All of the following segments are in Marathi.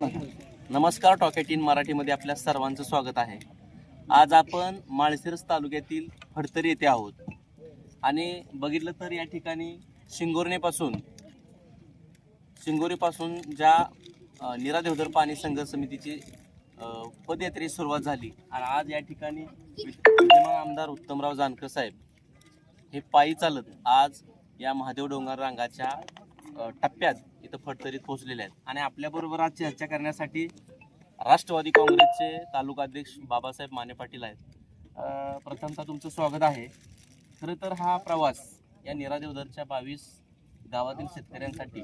नमस्कार टॉकेट इन मराठीमध्ये आपल्या सर्वांचं स्वागत आहे. आज आपण माळशिरस तालुक्यातील फडतरी येथे आहोत. आणि बघितलं तर या ठिकाणी शिंगोरणेपासून शिंगोरीपासून ज्या निरा देवधर पाणी संघर्ष समितीची पदयात्रेची सुरुवात झाली. आणि आज या ठिकाणी विद्यमान आमदार उत्तमराव जानकर साहेब हे पायी चालत आज या महादेव डोंगर रांगाच्या टप्प्यात इथं फडतरीत पोहोचलेले आहेत. आणि आपल्याबरोबर आज चर्चा करण्यासाठी राष्ट्रवादी काँग्रेसचे तालुका अध्यक्ष बाबासाहेब माने पाटील आहेत. प्रथमतः तुमचं स्वागत आहे. खरं तर हा प्रवास या निरादेवदरच्या बावीस गावातील शेतकऱ्यांसाठी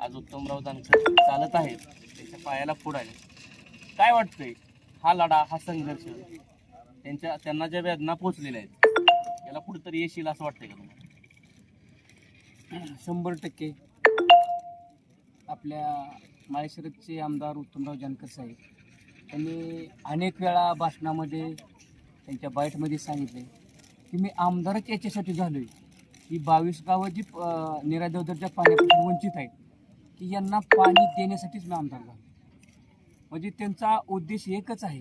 आज उत्तमराव जानकर चालत आहेत. त्यांच्या पायाला फोड आहे. काय वाटतंय? हा लढा हा संघर्ष त्यांच्या त्यांना ज्या वेदना पोहोचलेल्या आहेत याला कुठेतरी येशील असं वाटतंय का तुम्हाला? शंभर टक्के. आपल्या माळेश्वरचे आमदार उत्तमराव जानकर साहेब. त्यांनी अनेक वेळा भाषणामध्ये त्यांच्या बाईटमध्ये सांगितले की मी आमदारच याच्यासाठी झालो आहे की बावीस गावं जी निरादेवदरच्या पाण्यापासून वंचित आहेत की यांना पाणी देण्यासाठीच मी आमदार झालो म्हणजे त्यांचा उद्देश एकच आहे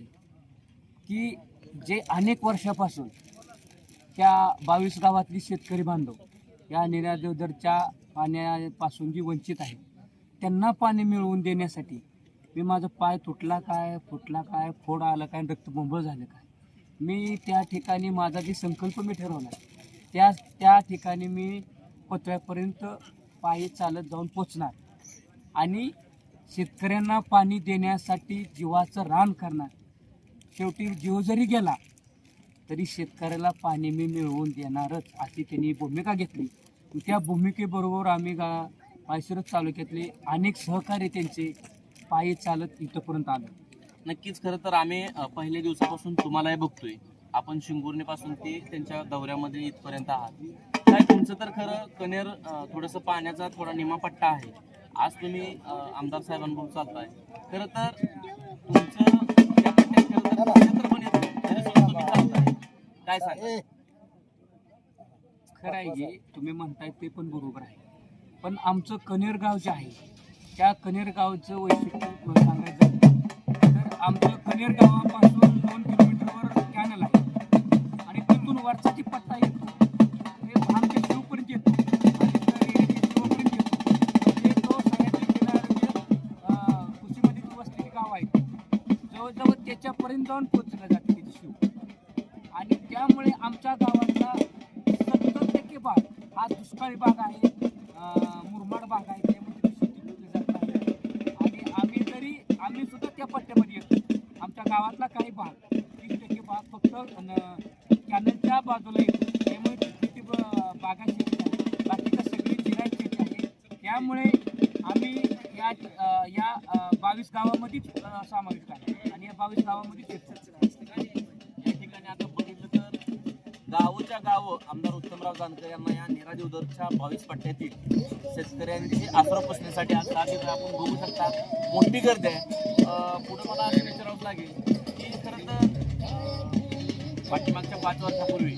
की जे अनेक वर्षापासून त्या बावीस गावातली शेतकरी बांधव या निरादेवदरच्या पाण्यापासून जी वंचित आहेत त्यांना पाणी मिळवून देण्यासाठी मी माझं पाय तुटला काय फुटला काय फोड आलं काय रक्तबंब झालं काय. मी त्या ठिकाणी माझा जे संकल्प मी ठरवला त्या त्या ठिकाणी मी पत्र्यापर्यंत पायी चालत जाऊन पोचणार. आणि शेतकऱ्यांना पाणी देण्यासाठी जीवाचं रान करणार. शेवटी जीव जरी गेला तरी शेतकऱ्याला पाणी मी मिळवून देणारच अशी त्यांनी भूमिका घेतली. त्या भूमिकेबरोबर आम्ही गा माळशिरस तालुक्यातले अनेक सहकारी त्यांचे पायी चालत इथंपर्यंत आलो. नक्कीच खरं तर आम्ही पहिल्या दिवसापासून तुम्हालाही बघतोय. आपण शिंगुर्णीपासून ते त्यांच्या दौऱ्यामध्ये इथपर्यंत आहात. काय तुमचं तर खरं कनेर थोडंसं पाण्याचा थोडा निमा पट्टा आहे. आज तुम्ही आमदार साहेबांबरोबर चालताय. खरं तर तुमचं त्या पट्ट्यात काय सांगा खरं आहे की तुम्ही म्हणताय ते पण बरोबर आहे. पण आमचं कनेर गाव जे आहे त्या कनेर गावचं वैशिष्ट्य सांगायचं तर आमचं कनेर गावापासून दोन किलोमीटरवर कॅनल आहे. आणि तिथून वरचा जी पट्टा येतो हे आमच्या शिवपर्यंत येतो. आणि शिवपर्यंत येतो म्हणजे तो वसलेली गाव आहे जवळजवळ त्याच्यापर्यंत जाऊन पोचलं जाते तिथे शिव. आणि त्यामुळे आमच्या गावाचा सत्तर टक्के भाग हा दुष्काळी भाग आहे. मुरमाड भाग आहे त्यामध्ये शेती केली जात नाही. आणि आम्ही जरी आम्ही सुद्धा त्या पट्ट्यामध्ये येतो. आमच्या गावातला काही भाग तीस टक्के भाग फक्त कॅनलच्या बाजूला येतो. त्यामुळे किती बागा शेती आहे. बाकीच्या सगळी जिराय शेती आहे. त्यामुळे आम्ही या या बावीस गावामध्येच समाविष्ट आहे आणि या बावीस गावामध्ये शेतकरी गावोच्या गाव आमदार उत्तमराव जानकर यांना या निरादेवदरच्या बावीस पट्ट्यातील शेतकऱ्यांची आसरा पोचण्यासाठी आज सात आपण बघू शकता मोठी गर्दी आहे. पुढे पुढं मला असं विचारावं लागेल की खरं तर पाठीमागच्या पाच वर्षापूर्वी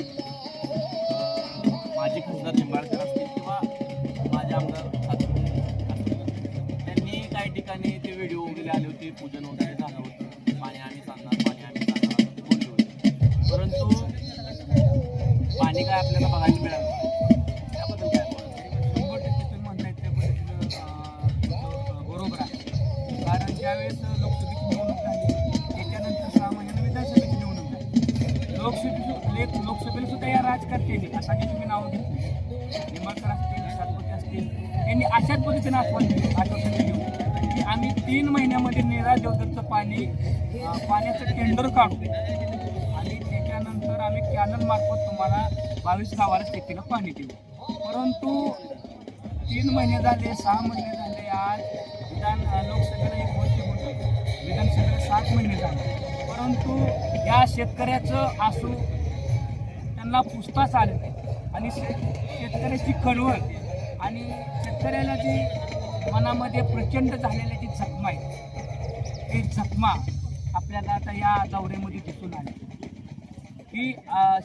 माजी खासदार निंबाळकर असतील किंवा माझे आमदार त्यांनी काही ठिकाणी ते व्हिडिओ वगैरे आले होते पूजन वगैरे झालं होतं. पाणी आम्ही सांगणार पाणी आम्ही सांगणार बोलले होते. परंतु काय आपल्याला बघायला मिळालं. त्याबद्दल काय बरोबर आहे कारण ज्यावेळेस लोकसभेची निवडणूक झाली त्याच्यानंतर सहा महिन्यानं विधानसभेची निवडणूक झाली. लोकसभेची लेख लोकसभेला सुद्धा या राजकारत्यांनी आता जे तुम्ही नावं घेतली. निंबाळकर असतील सातपुते असतील यांनी अशाच पद्धतीनं आश्वासन आश्वासन दिले. की आम्ही तीन महिन्यामध्ये निरा देवदरचं पाणी पाण्याचं टेंडर काढू. आम्ही कॅनलमार्फत तुम्हाला बावीस गावाला शेतीला पाणी देऊ. परंतु तीन महिने झाले सहा महिने झाले आज विधान लोकसभेला एक गोष्टी होती. विधानसभेला सात महिने झाले. परंतु या शेतकऱ्याचं आसू त्यांना पुसताच आलं नाही. आणि शे शेतकऱ्याची कळवळ आणि शेतकऱ्याला जी मनामध्ये प्रचंड झालेली जी जखमा आहे ती जखमा आपल्याला आता या दौऱ्यामध्ये दिसून आली. की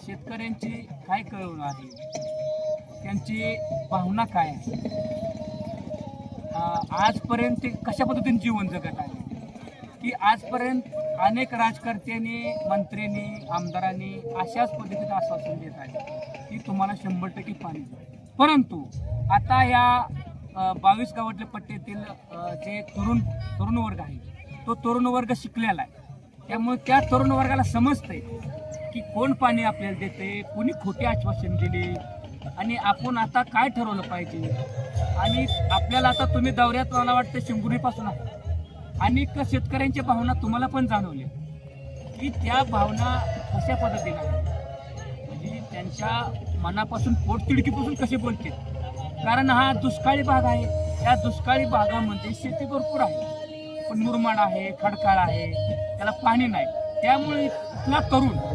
शेतकऱ्यांची काय कळवण आहे? त्यांची भावना काय आहे? आजपर्यंत ते कशा पद्धतीने जीवन जगत आहे? की आजपर्यंत अनेक राजकर्त्यांनी मंत्र्यांनी आमदारांनी अशाच पद्धतीचं आश्वासन देत आहे की तुम्हाला शंभर टक्के पाणी परंतु आता या बावीस गावातल्या पट्ट्यातील जे तरुण तरुण वर्ग आहे तो तरुण वर्ग शिकलेला आहे. त्यामुळे त्या तरुण वर्गाला समजतंय की कोण पाणी आपल्याला देते कोणी खोटे आश्वासन दिले? आणि आपण आता काय ठरवलं पाहिजे? आणि आपल्याला आता तुम्ही दौऱ्यात मला वाटतं शिंगुरीपासून. आहात. अनेक शेतकऱ्यांच्या भावना तुम्हाला पण जाणवल्या. की त्या भावना कशा पद्धतीने म्हणजे त्यांच्या मनापासून पोटतिडकीपासून कसे बोलते? कारण हा दुष्काळी भाग आहे. त्या दुष्काळी भागामध्ये शेती भरपूर आहे. पण मुरमाड आहे खडकाळ आहे. त्याला पाणी नाही. त्यामुळे इथला तरुण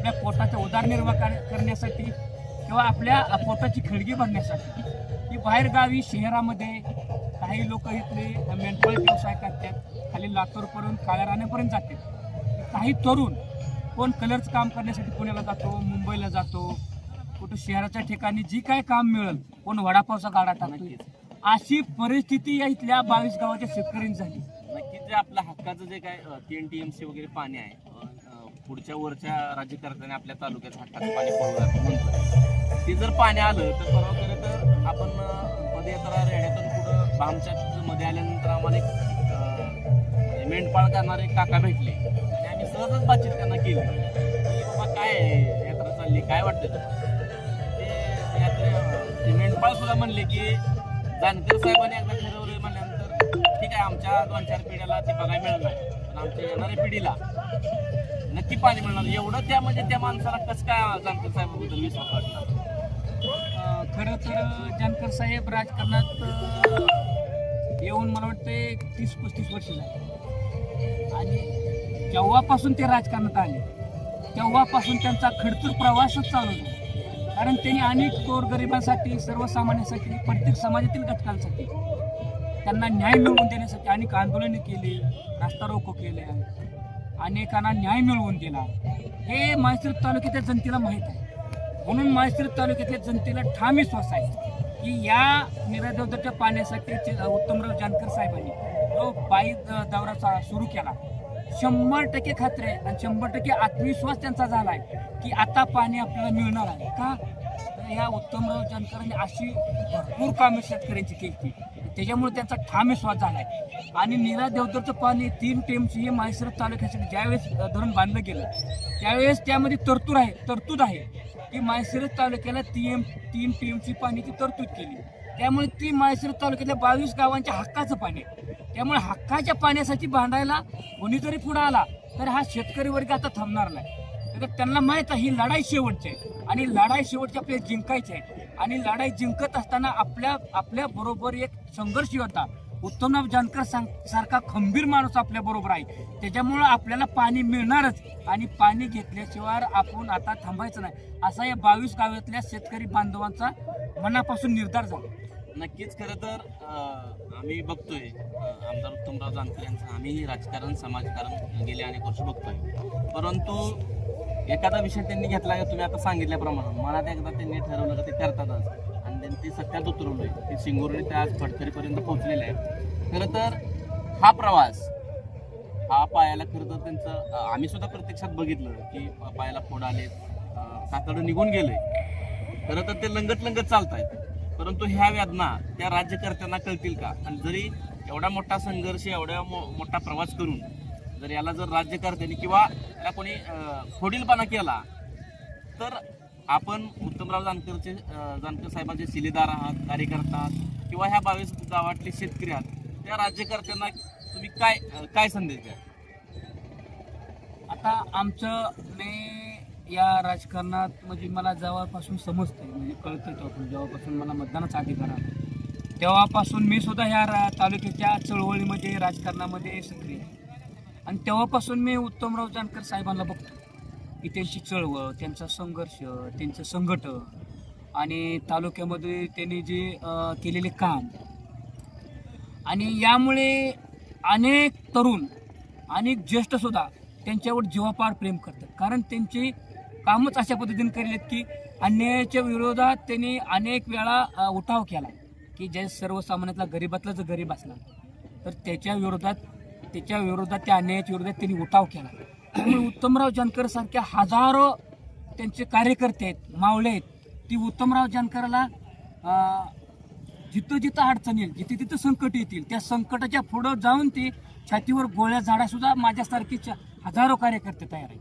आपल्या पोटाचा उदारनिर्वाह कर- करण्यासाठी किंवा आपल्या पोटाची खिडगी भरण्यासाठी की बाहेरगावी शहरामध्ये काही लोक इथले मेंटल व्यवसाय करतात. खाली लातूरपर्यंत काळ्या राण्यापर्यंत जाते काही तरुण कोण कलरचं काम करण्यासाठी पुण्याला जातो मुंबईला जातो कुठं शहराच्या ठिकाणी जी काय काम मिळेल कोण वडापावचा गाडा टाकतो अशी परिस्थिती या इथल्या बावीस गावाच्या शेतकऱ्यांची झाली. नक्कीच जे आपल्या हक्काचं जे काय तीन सी वगैरे पाणी आहे पुढच्या वरच्या राज्यकर्त्याने आपल्या तालुक्यात हक्काचं पाणी पुरवलं म्हणतो ते जर पाणी आलं तर परवा खरं तर आपण पदयात्रा रेड्यातून पुढं भामच्या मध्ये आल्यानंतर आम्हाला एक म्हणजे मेंढपाळ करणारे एक काका भेटले. आणि आम्ही सहजच बातचीत त्यांना केली. की बाबा काय आहे, यात्रा चालली काय वाटतं ते मेंढपाळ सुद्धा म्हणले की जानकर साहेबांनी एकदा ठरवलं म्हणल्यानंतर ठीक आहे आमच्या दोन चार पिढ्याला ते बघायला मिळणार पण आमच्या येणाऱ्या पिढीला नक्की पाणी मिळणार. एवढं त्या म्हणजे त्या माणसाला कसं काय जानकर साहेबाबद्दल विश्वास वाटणार खरं तर जानकर साहेब राजकारणात येऊन मला वाटतं तीस पस्तीस वर्ष झाली. आणि जेव्हापासून ते राजकारणात आले तेव्हापासून त्यांचा खडतर प्रवासच चालू झाला. कारण त्यांनी अनेक गोरगरिबांसाठी सर्वसामान्यांसाठी प्रत्येक समाजातील घटकांसाठी त्यांना न्याय मिळवून देण्यासाठी अनेक आंदोलने केली रास्ता रोको केले अनेकांना न्याय मिळवून दिला. हे माहिती तालुक्यातल्या जनतेला माहीत आहे. म्हणून माळशिर तालुक्यातल्या जनतेला ठाम विश्वास आहे की या निरादेवताच्या पाण्यासाठी उत्तमराव जानकर साहेबांनी जो बाई दौराचा दौरा सुरू केला. शंभर टक्के खात्री आहे आणि शंभर टक्के आत्मविश्वास त्यांचा झाला आहे की आता पाणी आपल्याला मिळणार आहे का? ह्या उत्तमराव जानकरांनी अशी भरपूर कामे शेतकऱ्यांची केली. त्याच्यामुळे त्यांचा ठाम विश्वास झाला आहे आणि निरा देवदरचं पाणी तीन टेमची हे माहेश्वर तालुक्यासाठी ज्यावेळेस धरण बांधलं गेलं त्यावेळेस त्यामध्ये तरतूद आहे तरतूद आहे की माहेश्वरत तालुक्याला तीन तीन टीएमची पाण्याची तरतूद केली. त्यामुळे ती माहेश्वर तालुक्यातल्या बावीस गावांच्या हक्काचं पाणी त्यामुळे हक्काच्या पाण्यासाठी भांडायला कोणी जरी पुढे आला तर हा शेतकरी वर्ग आता थांबणार नाही. तर त्यांना माहीत आहे ही लढाई शेवटची आहे. आणि लढाई शेवटची आपल्याला जिंकायची आहे. आणि लढाई जिंकत असताना आपल्या आपल्या बरोबर एक संघर्ष होता. उत्तमराव जानकर सांग सारखा खंबीर माणूस आपल्या बरोबर आहे. त्याच्यामुळं आपल्याला पाणी मिळणारच. आणि पाणी घेतल्याशिवाय आपण आता थांबायचं नाही. असा या बावीस गावातल्या शेतकरी बांधवांचा मनापासून निर्धार झाला. नक्कीच खरं तर आम्ही बघतोय आमदार उत्तमराव जानकर यांचं. आम्ही राजकारण समाजकारण गेले अनेक वर्ष बघतोय. परंतु एखादा विषय त्यांनी घेतला का तुम्ही आता सांगितल्याप्रमाणे? मनात एकदा त्यांनी ठरवलं का ते करतातच. आणि त्यांनी ते सत्यात उतरवलंय. ते सिंगुर्णी ते आज फडतरीपर्यंत पोहोचलेलं आहे खरं तर हा प्रवास हा पायाला खरं तर त्यांचं आम्ही सुद्धा प्रत्यक्षात बघितलं की पायाला फोड आलेत अं, कातडं निघून गेलंय खरं तर ते लंगत लंगत चालतायत. परंतु ह्या व्यादना त्या राज्यकर्त्यांना कळतील का? आणि जरी एवढा मोठा संघर्ष एवढा मो- मोठा प्रवास करून जर याला जर राज्यकर्त्यांनी किंवा याला कोणी फोडीलपणा खोडीलपणा केला तर आपण उत्तमराव जानकरचे जानकर साहेबांचे शिलेदार आहात कार्यकर्ता आहात किंवा ह्या बावीस गावातले शेतकरी आहात त्या राज्यकर्त्यांना तुम्ही काय काय संदेश द्या आता आमचं मी या राजकारणात म्हणजे मला जेव्हापासून समजतं म्हणजे कळतं तेव्हापासून जेव्हापासून मला मतदानाचा अधिकार आला तेव्हापासून मी सुद्धा ह्या रा तालुक्याच्या चळवळीमध्ये राजकारणामध्ये सक्रिय आहे. आणि तेव्हापासून मी उत्तमराव जानकर साहेबांना बघतो. की त्यांची चळवळ त्यांचा संघर्ष त्यांचं संघटन आणि तालुक्यामध्ये त्यांनी जे केलेले काम. आणि यामुळे अनेक तरुण अनेक ज्येष्ठसुद्धा त्यांच्यावर जीवापाड प्रेम करतात. कारण त्यांची कामच अशा पद्धतीने केली आहेत की अन्यायाच्या विरोधात त्यांनी अनेक वेळा उठाव केला. की जे सर्वसामान्यातला गरीबातला जर गरीब असला तर त्याच्या विरोधात त्याच्या विरोधात त्या अन्यायाच्या विरोधात त्यांनी उठाव केला. त्यामुळे उत्तमराव जानकर सारख्या हजारो त्यांचे कार्यकर्ते आहेत मावळे आहेत. ती उत्तमराव जानकरला जिथं जिथं अडचण येईल जिथे तिथं संकट येतील त्या संकटाच्या पुढं जाऊन ते छातीवर गोळ्या झाडासुद्धा माझ्यासारखीच्या हजारो कार्यकर्ते तयार आहेत.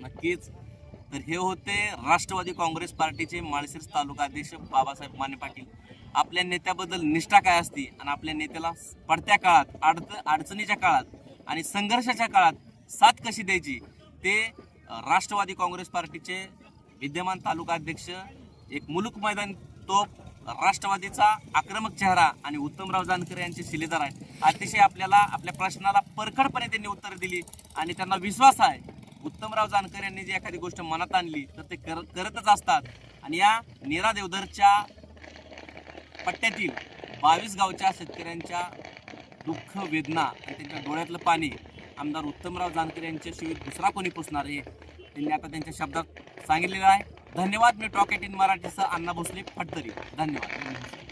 नक्कीच. तर हे होते राष्ट्रवादी काँग्रेस पार्टीचे माळशिरस तालुका अध्यक्ष बाबासाहेब माने पाटील. आपल्या नेत्याबद्दल निष्ठा काय असते आणि आपल्या नेत्याला पडत्या काळात अडच अडचणीच्या काळात आणि संघर्षाच्या काळात साथ कशी द्यायची ते राष्ट्रवादी काँग्रेस पार्टीचे विद्यमान तालुका अध्यक्ष एक मुलुक मैदान तोप राष्ट्रवादीचा आक्रमक चेहरा आणि उत्तमराव जानकर यांचे शिलेदार आहेत. अतिशय आपल्याला आपल्या प्रश्नाला परखडपणे त्यांनी उत्तर दिली आणि त्यांना विश्वास आहे. उत्तमराव जानकर यांनी जी एखादी गोष्ट मनात आणली तर ते कर करतच असतात. आणि या नीरा देवधरच्या पट्ट्यातील बावीस गावच्या शेतकऱ्यांच्या दुःख वेदना आणि त्यांच्या डोळ्यातलं पाणी आमदार उत्तमराव जानकर यांच्याशिवाय दुसरा कोणी पुसणार हे त्यांनी आता त्यांच्या शब्दात सांगितलेलं आहे. धन्यवाद मी टॉकेट इन मराठीसह अण्णा भोसले फटतरी धन्यवाद.